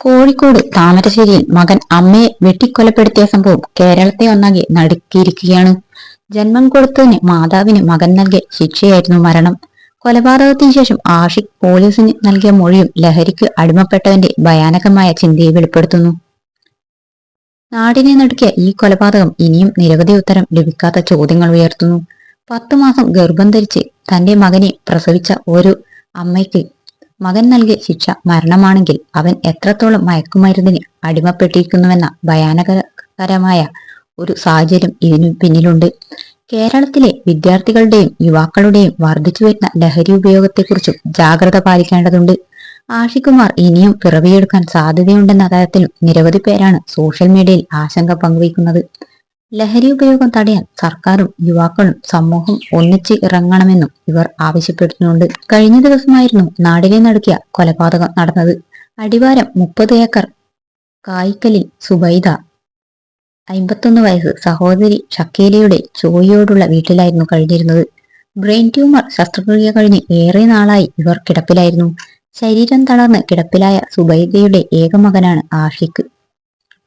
കോഴിക്കോട് താമരശ്ശേരിയിൽ മകൻ അമ്മയെ വെട്ടിക്കൊലപ്പെടുത്തിയ സംഭവം കേരളത്തെ ഒന്നാകെ നടുക്കിയിരിക്കുകയാണ്. ജന്മം കൊടുത്തതിന് മാതാവിന് മകൻ നൽകിയ ശിക്ഷയായിരുന്നു മരണം. കൊലപാതകത്തിന് ശേഷം ആഷിഖ് പോലീസിന് നൽകിയ മൊഴിയും ലഹരിക്ക് അടിമപ്പെട്ടവന്റെ ഭയാനകമായ ചിന്തയെ വെളിപ്പെടുത്തുന്നു. നാടിനെ നടുക്കിയ ഈ കൊലപാതകം ഇനിയും നിരവധി ഉത്തരം ലഭിക്കാത്ത ചോദ്യങ്ങൾ ഉയർത്തുന്നു. പത്തു മാസം ഗർഭം ധരിച്ച് തന്റെ മകനെ പ്രസവിച്ച ഒരു അമ്മയ്ക്ക് മകൻ നൽകിയ ശിക്ഷ മരണമാണെങ്കിൽ അവൻ എത്രത്തോളം മയക്കുമരുന്നിന് അടിമപ്പെട്ടിരിക്കുന്നുവെന്ന ഭയാനകരമായ ഒരു സാഹചര്യം ഇതിനു പിന്നിലുണ്ട്. കേരളത്തിലെ വിദ്യാർത്ഥികളുടെയും യുവാക്കളുടെയും വർദ്ധിച്ചു വരുന്ന ലഹരി ഉപയോഗത്തെക്കുറിച്ചും ജാഗ്രത പാലിക്കേണ്ടതുണ്ട്. ആഷികുമാർ ഇനിയും പിറവിയെടുക്കാൻ സാധ്യതയുണ്ടെന്ന തരത്തിലും നിരവധി പേരാണ് സോഷ്യൽ മീഡിയയിൽ ആശങ്ക പങ്കുവയ്ക്കുന്നത്. ലഹരി ഉപയോഗം തടയാൻ സർക്കാരും യുവാക്കളും സമൂഹം ഒന്നിച്ച് ഇറങ്ങണമെന്നും ഇവർ ആവശ്യപ്പെടുന്നുണ്ട്. കഴിഞ്ഞ ദിവസമായിരുന്നു നാടിനെ നടുക്കിയ കൊലപാതകം നടന്നത്. അടിവാരം മുപ്പത് ഏക്കർ കായ്ക്കലിൽ സുബൈദ അമ്പത്തൊന്ന് വയസ്സ് സഹോദരി ഷക്കീലയുടെ ചോയിയോടുള്ള വീട്ടിലായിരുന്നു കഴിഞ്ഞിരുന്നത്. ബ്രെയിൻ ട്യൂമർ ശസ്ത്രക്രിയ കഴിഞ്ഞ് ഏറെ നാളായി ഇവർ കിടപ്പിലായിരുന്നു. ശരീരം തളർന്ന് കിടപ്പിലായ സുബൈദയുടെ ഏകമകനാണ് ആഷിഖ്.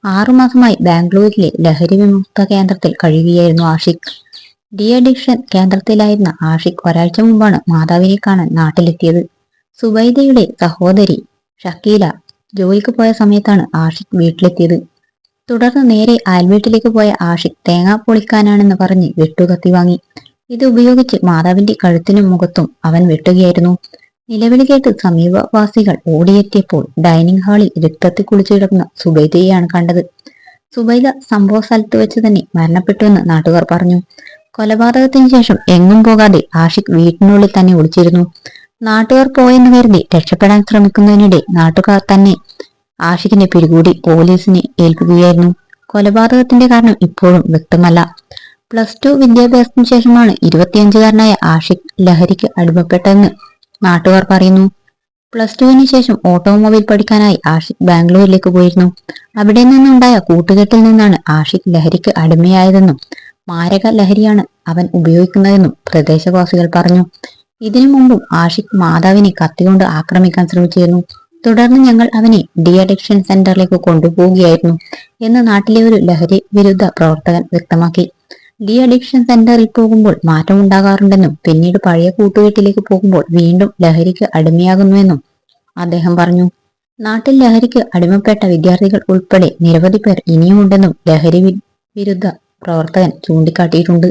ആറുമാസമായി ബാംഗ്ലൂരിലെ ലഹരി വിമുക്ത കേന്ദ്രത്തിൽ കഴിയുകയായിരുന്നു ആഷിഖ്. ഡി അഡിക്ഷൻ കേന്ദ്രത്തിലായിരുന്ന ആഷിഖ് ഒരാഴ്ച മുമ്പാണ് മാതാവിനെ കാണാൻ നാട്ടിലെത്തിയത്. സുബൈദയുടെ സഹോദരി ഷക്കീല ജോലിക്ക് പോയ സമയത്താണ് ആഷിഖ് വീട്ടിലെത്തിയത്. തുടർന്ന് നേരെ അയൽവീട്ടിലേക്ക് പോയ ആഷിഖ് തേങ്ങ പൊളിക്കാനാണെന്ന് പറഞ്ഞ് വെട്ടുകത്തി വാങ്ങി. ഇത് ഉപയോഗിച്ച് മാതാവിന്റെ കഴുത്തിനും മുഖത്തും അവൻ വെട്ടുകയായിരുന്നു. നിലവിളി കേട്ട് സമീപവാസികൾ ഓടിയെത്തിയപ്പോൾ ഡൈനിങ് ഹാളിൽ രക്തത്തിൽ കുളിച്ചു കിടക്കുന്ന സുബൈദയെയാണ് കണ്ടത്. സുബൈദ സംഭവ സ്ഥലത്ത് വെച്ച് തന്നെ മരണപ്പെട്ടുവെന്ന് നാട്ടുകാർ പറഞ്ഞു. കൊലപാതകത്തിന് ശേഷം എങ്ങും പോകാതെ ആഷിഖ് വീട്ടിനുള്ളിൽ തന്നെ ഒളിച്ചിരുന്നു. നാട്ടുകാർ പോയെന്ന് കരുതി രക്ഷപ്പെടാൻ ശ്രമിക്കുന്നതിനിടെ നാട്ടുകാർ തന്നെ ആഷിഖിനെ പിടികൂടി പോലീസിനെ ഏൽപ്പിക്കുകയായിരുന്നു കൊലപാതകത്തിന്റെ കാരണം ഇപ്പോഴും വ്യക്തമല്ല. പ്ലസ് ടു വിദ്യാഭ്യാസത്തിന് ശേഷമാണ് ഇരുപത്തിയഞ്ചുകാരനായ ആഷിഖ് ലഹരിക്ക് അടിമപ്പെട്ടതെന്ന് നാട്ടുകാർ പറയുന്നു പ്ലസ് ടുവിന് ശേഷം ഓട്ടോമൊബൈൽ പഠിക്കാനായി ആഷിഖ് ബാംഗ്ലൂരിലേക്ക് പോയിരുന്നു. അവിടെ നിന്നുണ്ടായ കൂട്ടുകെട്ടിൽ നിന്നാണ് ആഷിഖ് ലഹരിക്ക് അടിമയായതെന്നും മാരക ലഹരിയാണ് അവൻ ഉപയോഗിക്കുന്നതെന്നും പ്രദേശവാസികൾ പറഞ്ഞു. ഇതിനു മുമ്പും ആഷിഖ് മാതാവിനെ കത്തികൊണ്ട് ആക്രമിക്കാൻ ശ്രമിച്ചിരുന്നു. തുടർന്ന് ഞങ്ങൾ അവനെ ഡി അഡിക്ഷൻ സെന്ററിലേക്ക് കൊണ്ടുപോവുകയായിരുന്നു എന്ന് നാട്ടിലെ ഒരു ലഹരി വിരുദ്ധ പ്രവർത്തകൻ വ്യക്തമാക്കി. ഡി അഡിക്ഷൻ സെന്ററിൽ പോകുമ്പോൾ മാറ്റം ഉണ്ടാകാറുണ്ടെന്നും പിന്നീട് പഴയ കൂട്ടുകെട്ടിലേക്ക് പോകുമ്പോൾ വീണ്ടും ലഹരിക്ക് അടിമയാകുന്നുവെന്നും അദ്ദേഹം പറഞ്ഞു. നാട്ടിൽ ലഹരിക്ക് അടിമപ്പെട്ട വിദ്യാർത്ഥികൾ ഉൾപ്പെടെ നിരവധി പേർ ഇനിയുമുണ്ടെന്നും ലഹരി വിരുദ്ധ പ്രവർത്തകൻ ചൂണ്ടിക്കാട്ടിയിട്ടുണ്ട്.